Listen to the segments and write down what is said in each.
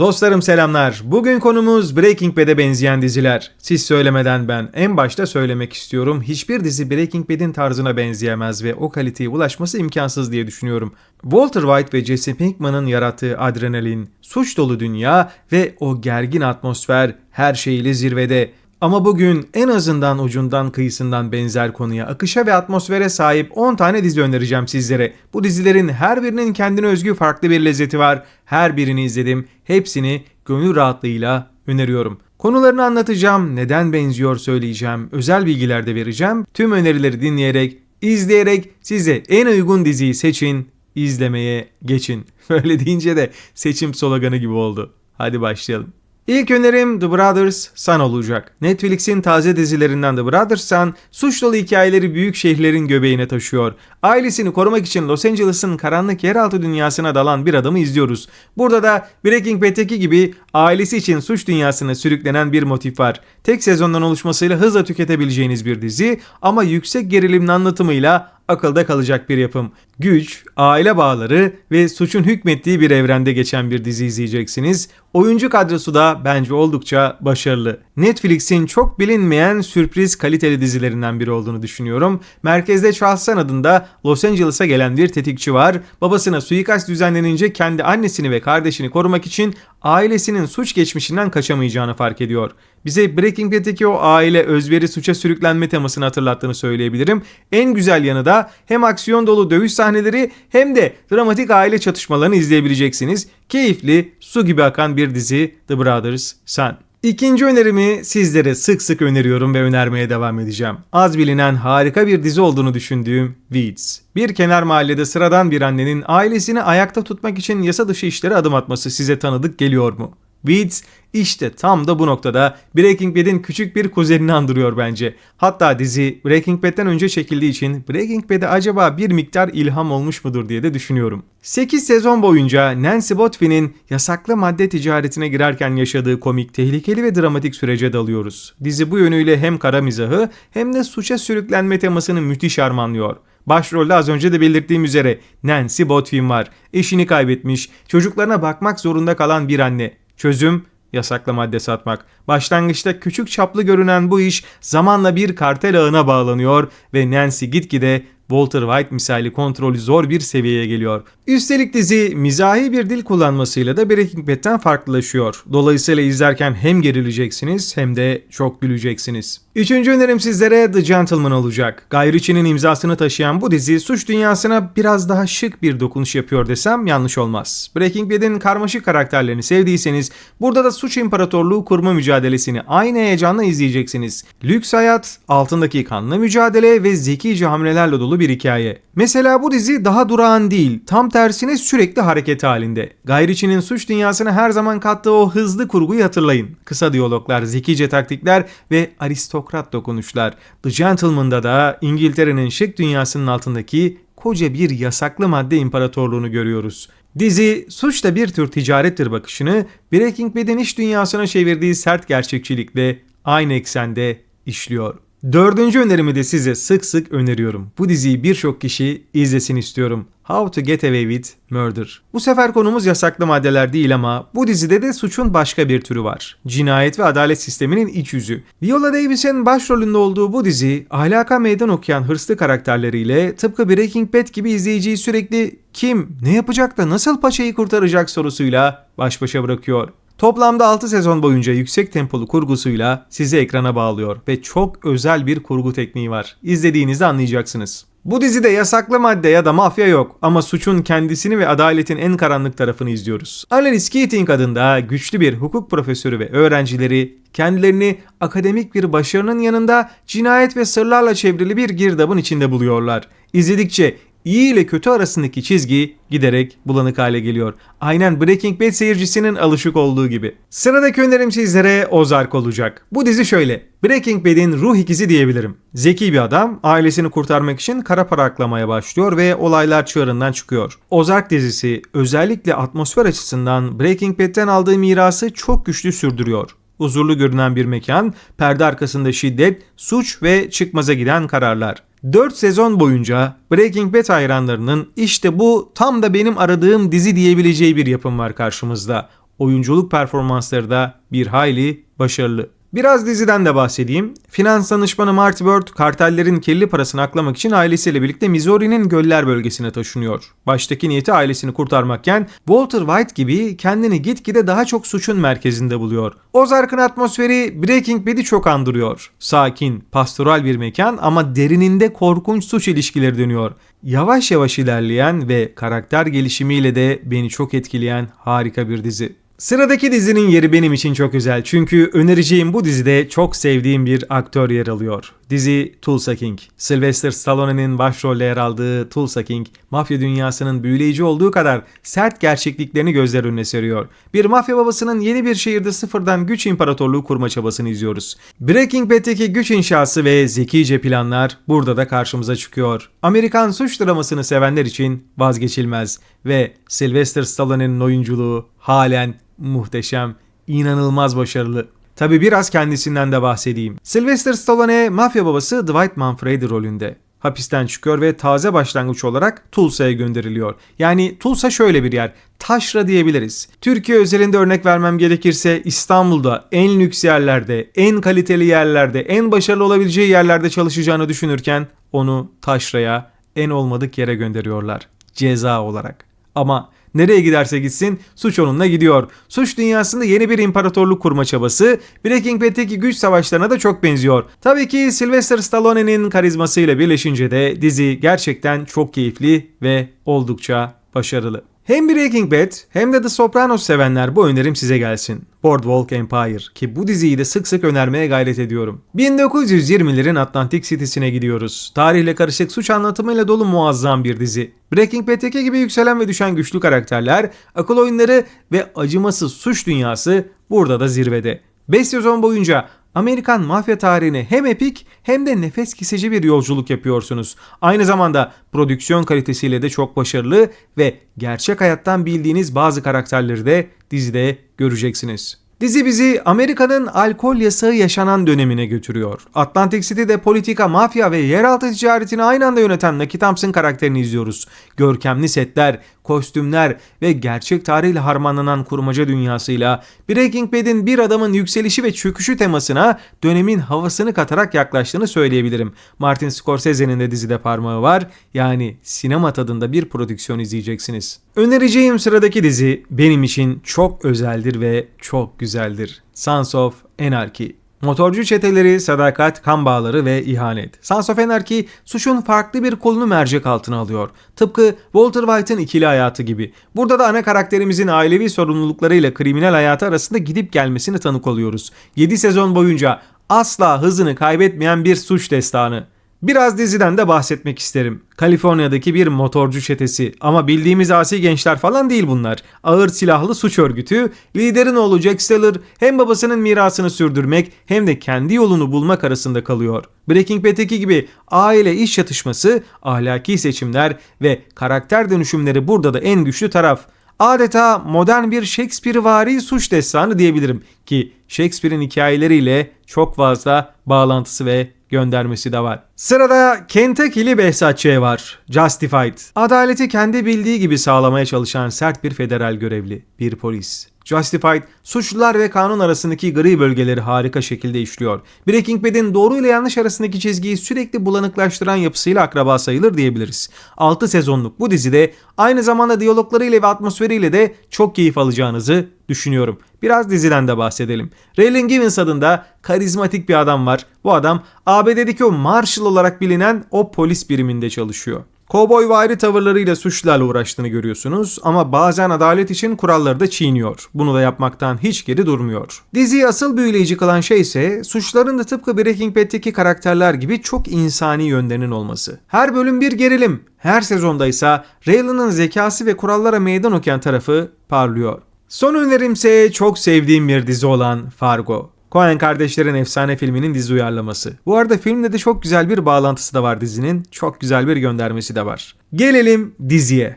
Dostlarım selamlar. Bugün konumuz Breaking Bad'e benzeyen diziler. Siz söylemeden ben en başta söylemek istiyorum. Hiçbir dizi Breaking Bad'in tarzına benzeyemez ve o kaliteye ulaşması imkansız diye düşünüyorum. Walter White ve Jesse Pinkman'ın yarattığı adrenalin, suç dolu dünya ve o gergin atmosfer her şeyiyle zirvede. Ama bugün en azından ucundan kıyısından benzer konuya, akışa ve atmosfere sahip 10 tane dizi önereceğim sizlere. Bu dizilerin her birinin kendine özgü farklı bir lezzeti var. Her birini izledim. Hepsini gönül rahatlığıyla öneriyorum. Konularını anlatacağım, neden benziyor söyleyeceğim, özel bilgiler de vereceğim. Tüm önerileri dinleyerek, izleyerek size en uygun diziyi seçin, izlemeye geçin. Öyle deyince de seçim sloganı gibi oldu. Hadi başlayalım. İlk önerim The Brothers Sun olacak. Netflix'in taze dizilerinden The Brothers Sun, suç dolu hikayeleri büyük şehirlerin göbeğine taşıyor. Ailesini korumak için Los Angeles'ın karanlık yeraltı dünyasına dalan bir adamı izliyoruz. Burada da Breaking Bad'teki gibi ailesi için suç dünyasına sürüklenen bir motif var. Tek sezondan oluşmasıyla hızla tüketebileceğiniz bir dizi ama yüksek gerilimli anlatımıyla akılda kalacak bir yapım. Güç, aile bağları ve suçun hükmettiği bir evrende geçen bir dizi izleyeceksiniz. Oyuncu kadrosu da bence oldukça başarılı. Netflix'in çok bilinmeyen sürpriz kaliteli dizilerinden biri olduğunu düşünüyorum. Merkezde Charles Sun adında Los Angeles'a gelen bir tetikçi var. Babasına suikast düzenlenince kendi annesini ve kardeşini korumak için ailesinin suç geçmişinden kaçamayacağını fark ediyor. Bize Breaking Bad'deki o aile özveri suça sürüklenme temasını hatırlattığını söyleyebilirim. En güzel yanı da hem aksiyon dolu dövüş sahneleri hem de dramatik aile çatışmalarını izleyebileceksiniz. Keyifli, su gibi akan bir dizi The Brothers Sun. İkinci önerimi sizlere sık sık öneriyorum ve önermeye devam edeceğim. Az bilinen harika bir dizi olduğunu düşündüğüm Weeds. Bir kenar mahallede sıradan bir annenin ailesini ayakta tutmak için yasa dışı işlere adım atması size tanıdık geliyor mu? Weeds işte tam da bu noktada Breaking Bad'in küçük bir kuzenini andırıyor bence. Hatta dizi Breaking Bad'den önce çekildiği için Breaking Bad'e acaba bir miktar ilham olmuş mudur diye de düşünüyorum. 8 sezon boyunca Nancy Botvin'in yasaklı madde ticaretine girerken yaşadığı komik, tehlikeli ve dramatik sürece dalıyoruz. Dizi bu yönüyle hem kara mizahı hem de suça sürüklenme temasını müthiş harmanlıyor. Başrolde az önce de belirttiğim üzere Nancy Botwin var. Eşini kaybetmiş, çocuklarına bakmak zorunda kalan bir anne. Çözüm yasaklı madde satmak. Başlangıçta küçük çaplı görünen bu iş zamanla bir kartel ağına bağlanıyor ve Nancy gitgide Walter White misali kontrolü zor bir seviyeye geliyor. Üstelik dizi mizahi bir dil kullanmasıyla da Breaking Bad'den farklılaşıyor. Dolayısıyla izlerken hem gerileceksiniz hem de çok güleceksiniz. Üçüncü önerim sizlere The Gentleman olacak. Guy Ritchie'nin imzasını taşıyan bu dizi suç dünyasına biraz daha şık bir dokunuş yapıyor desem yanlış olmaz. Breaking Bad'in karmaşık karakterlerini sevdiyseniz burada da suç imparatorluğu kurma mücadelesini aynı heyecanla izleyeceksiniz. Lüks hayat, altındaki kanlı mücadele ve zekice hamlelerle dolu bir hikaye. Mesela bu dizi daha durağan değil, tam tersine sürekli hareket halinde. Guy Ritchie'nin suç dünyasına her zaman kattığı o hızlı kurguyu hatırlayın. Kısa diyaloglar, zekice taktikler ve aristokrat dokunuşlar. The Gentleman'da da İngiltere'nin şık dünyasının altındaki koca bir yasaklı madde imparatorluğunu görüyoruz. Dizi suçla bir tür ticarettir bakışını Breaking Bad'in iş dünyasına çevirdiği sert gerçekçilikle aynı eksende işliyor. Dördüncü önerimi de size sık sık öneriyorum. Bu diziyi birçok kişi izlesin istiyorum. How to Get Away with Murder. Bu sefer konumuz yasaklı maddeler değil ama bu dizide de suçun başka bir türü var. Cinayet ve adalet sisteminin iç yüzü. Viola Davis'in başrolünde olduğu bu dizi ahlaka meydan okuyan hırslı karakterleriyle tıpkı Breaking Bad gibi izleyiciyi sürekli kim, ne yapacak da nasıl paçayı kurtaracak sorusuyla baş başa bırakıyor. Toplamda 6 sezon boyunca yüksek tempolu kurgusuyla sizi ekrana bağlıyor ve çok özel bir kurgu tekniği var. İzlediğinizde anlayacaksınız. Bu dizide yasaklı madde ya da mafya yok ama suçun kendisini ve adaletin en karanlık tarafını izliyoruz. Annelies Keating adında güçlü bir hukuk profesörü ve öğrencileri kendilerini akademik bir başarının yanında cinayet ve sırlarla çevrili bir girdabın içinde buluyorlar. İzledikçe iyi ile kötü arasındaki çizgi giderek bulanık hale geliyor. Aynen Breaking Bad seyircisinin alışık olduğu gibi. Sıradaki önerim sizlere Ozark olacak. Bu dizi şöyle. Breaking Bad'in ruh ikizi diyebilirim. Zeki bir adam ailesini kurtarmak için kara para aklamaya başlıyor ve olaylar çığırından çıkıyor. Ozark dizisi özellikle atmosfer açısından Breaking Bad'den aldığı mirası çok güçlü sürdürüyor huzurlu görünen bir mekan, perde arkasında şiddet, suç ve çıkmaza giden kararlar. 4 sezon boyunca Breaking Bad hayranlarının işte bu tam da benim aradığım dizi diyebileceği bir yapım var karşımızda. oyunculuk performansları da bir hayli başarılı. Biraz diziden de bahsedeyim. Finans danışmanı Marty Bird, kartellerin kirli parasını aklamak için ailesiyle birlikte Missouri'nin göller bölgesine taşınıyor. Baştaki niyeti ailesini kurtarmakken Walter White gibi kendini gitgide daha çok suçun merkezinde buluyor. Ozark'ın atmosferi Breaking Bad'i çok andırıyor. Sakin, pastoral bir mekan ama derininde korkunç suç ilişkileri dönüyor. Yavaş yavaş ilerleyen ve karakter gelişimiyle de beni çok etkileyen harika bir dizi. Sıradaki dizinin yeri benim için çok özel çünkü önereceğim bu dizide çok sevdiğim bir aktör yer alıyor. Dizi Tulsa King. Sylvester Stallone'nin başrolle yer aldığı Tulsa King, mafya dünyasının büyüleyici olduğu kadar sert gerçekliklerini gözler önüne seriyor. Bir mafya babasının yeni bir şehirde sıfırdan güç imparatorluğu kurma çabasını izliyoruz. Breaking Bad'teki güç inşası ve zekice planlar burada da karşımıza çıkıyor. Amerikan suç dramasını sevenler için vazgeçilmez ve Sylvester Stallone'nin oyunculuğu halen muhteşem, inanılmaz başarılı. Tabi biraz kendisinden de bahsedeyim. Sylvester Stallone mafya babası Dwight Manfredi rolünde. Hapisten çıkıyor ve taze başlangıç olarak Tulsa'ya gönderiliyor. Yani Tulsa şöyle bir yer. Taşra diyebiliriz. Türkiye özelinde örnek vermem gerekirse İstanbul'da en lüks yerlerde, en kaliteli yerlerde, en başarılı olabileceği yerlerde çalışacağını düşünürken onu Taşra'ya en olmadık yere gönderiyorlar. Ceza olarak. Ama Nereye giderse gitsin suç onunla gidiyor. Suç dünyasında yeni bir imparatorluk kurma çabası Breaking Bad'teki güç savaşlarına da çok benziyor. Tabii ki Sylvester Stallone'nin karizmasıyla birleşince de dizi gerçekten çok keyifli ve oldukça başarılı. Hem Breaking Bad hem de The Sopranos sevenler bu önerim size gelsin. Boardwalk Empire ki bu diziyi de sık sık önermeye gayret ediyorum. 1920'lerin Atlantic City'sine gidiyoruz. Tarihle karışık suç anlatımıyla dolu muazzam bir dizi. Breaking Bad'teki gibi yükselen ve düşen güçlü karakterler, akıl oyunları ve acımasız suç dünyası burada da zirvede. 5 sezon boyunca Amerikan mafya tarihine hem epik hem de nefes kesici bir yolculuk yapıyorsunuz. Aynı zamanda prodüksiyon kalitesiyle de çok başarılı ve gerçek hayattan bildiğiniz bazı karakterleri de dizide göreceksiniz. Dizi bizi Amerika'nın alkol yasağı yaşanan dönemine götürüyor. Atlantic City'de politika, mafya ve yeraltı ticaretini aynı anda yöneten Naki Thompson karakterini izliyoruz. Görkemli setler, kostümler ve gerçek tarihle harmanlanan kurmaca dünyasıyla Breaking Bad'in bir adamın yükselişi ve çöküşü temasına dönemin havasını katarak yaklaştığını söyleyebilirim. Martin Scorsese'nin de dizide parmağı var. Yani sinema tadında bir prodüksiyon izleyeceksiniz. Önereceğim sıradaki dizi benim için çok özeldir ve çok güzeldir. Sons of Anarchy. Motorcu çeteleri, sadakat, kan bağları ve ihanet. Sons of Anarchy suçun farklı bir kolunu mercek altına alıyor. Tıpkı Walter White'ın ikili hayatı gibi. Burada da ana karakterimizin ailevi sorumluluklarıyla kriminal hayatı arasında gidip gelmesini tanık oluyoruz. 7 sezon boyunca asla hızını kaybetmeyen bir suç destanı. Biraz diziden de bahsetmek isterim. Kaliforniya'daki bir motorcu çetesi ama bildiğimiz asi gençler falan değil bunlar. Ağır silahlı suç örgütü, liderin oğlu Jack Steller hem babasının mirasını sürdürmek hem de kendi yolunu bulmak arasında kalıyor. Breaking Bad'teki gibi aile iş çatışması, ahlaki seçimler ve karakter dönüşümleri burada da en güçlü taraf. Adeta modern bir Shakespeare-vari suç destanı diyebilirim ki Shakespeare'in hikayeleriyle çok fazla bağlantısı ve göndermesi de var. Sırada Kentucky'li Behzatçı var. Justified. Adaleti kendi bildiği gibi sağlamaya çalışan sert bir federal görevli, bir polis. Justified, suçlular ve kanun arasındaki gri bölgeleri harika şekilde işliyor. Breaking Bad'in doğru ile yanlış arasındaki çizgiyi sürekli bulanıklaştıran yapısıyla akraba sayılır diyebiliriz. 6 sezonluk bu dizide aynı zamanda diyaloglarıyla ve atmosferiyle de çok keyif alacağınızı düşünüyorum. Biraz diziden de bahsedelim. Raylan Givens adında karizmatik bir adam var. Bu adam ABD'deki o Marshall olarak bilinen o polis biriminde çalışıyor. Kovboy vari tavırlarıyla suçlarla uğraştığını görüyorsunuz ama bazen adalet için kuralları da çiğniyor. Bunu da yapmaktan hiç geri durmuyor. Diziyi asıl büyüleyici kılan şey ise suçların da tıpkı Breaking Bad'teki karakterler gibi çok insani yönlerinin olması. Her bölüm bir gerilim. Her sezonda ise Raylan'ın zekası ve kurallara meydan okuyan tarafı parlıyor. Son önerimse çok sevdiğim bir dizi olan Fargo. Coen kardeşlerin efsane filminin dizi uyarlaması. Bu arada filmde de çok güzel bir bağlantısı da var dizinin. Çok güzel bir göndermesi de var. Gelelim diziye.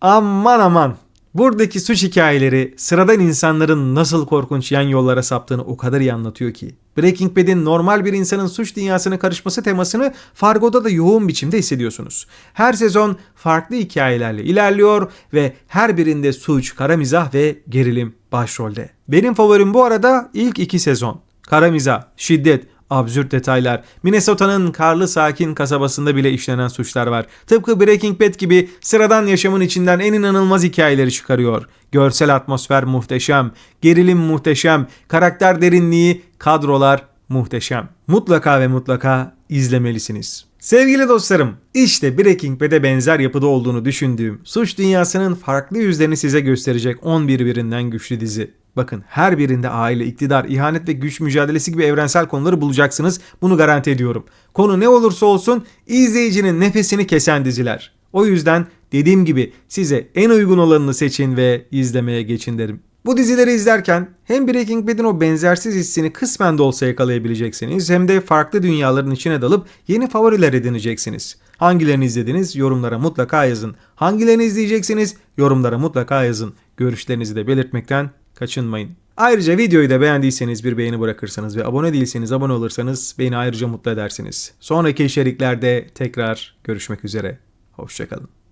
Aman aman. Buradaki suç hikayeleri sıradan insanların nasıl korkunç yan yollara saptığını o kadar iyi anlatıyor ki. Breaking Bad'in normal bir insanın suç dünyasına karışması temasını Fargo'da da yoğun biçimde hissediyorsunuz. Her sezon farklı hikayelerle ilerliyor ve her birinde suç, kara mizah ve gerilim başrolde. Benim favorim bu arada ilk iki sezon. Kara mizah, şiddet, absürt detaylar. Minnesota'nın karlı sakin kasabasında bile işlenen suçlar var. Tıpkı Breaking Bad gibi sıradan yaşamın içinden en inanılmaz hikayeleri çıkarıyor. Görsel atmosfer muhteşem, gerilim muhteşem, karakter derinliği, kadrolar muhteşem. Mutlaka ve mutlaka izlemelisiniz. Sevgili dostlarım, işte Breaking Bad'e benzer yapıda olduğunu düşündüğüm, suç dünyasının farklı yüzlerini size gösterecek 11 birinden güçlü dizi. Bakın her birinde aile, iktidar, ihanet ve güç mücadelesi gibi evrensel konuları bulacaksınız. Bunu garanti ediyorum. Konu ne olursa olsun izleyicinin nefesini kesen diziler. O yüzden dediğim gibi size en uygun olanını seçin ve izlemeye geçin derim. Bu dizileri izlerken hem Breaking Bad'in o benzersiz hissini kısmen de olsa yakalayabileceksiniz hem de farklı dünyaların içine dalıp yeni favoriler edineceksiniz. Hangilerini izlediniz yorumlara mutlaka yazın. Hangilerini izleyeceksiniz yorumlara mutlaka yazın. Görüşlerinizi de belirtmekten kaçınmayın. Ayrıca videoyu da beğendiyseniz bir beğeni bırakırsanız ve abone değilseniz abone olursanız beni ayrıca mutlu edersiniz. Sonraki içeriklerde tekrar görüşmek üzere. Hoşçakalın.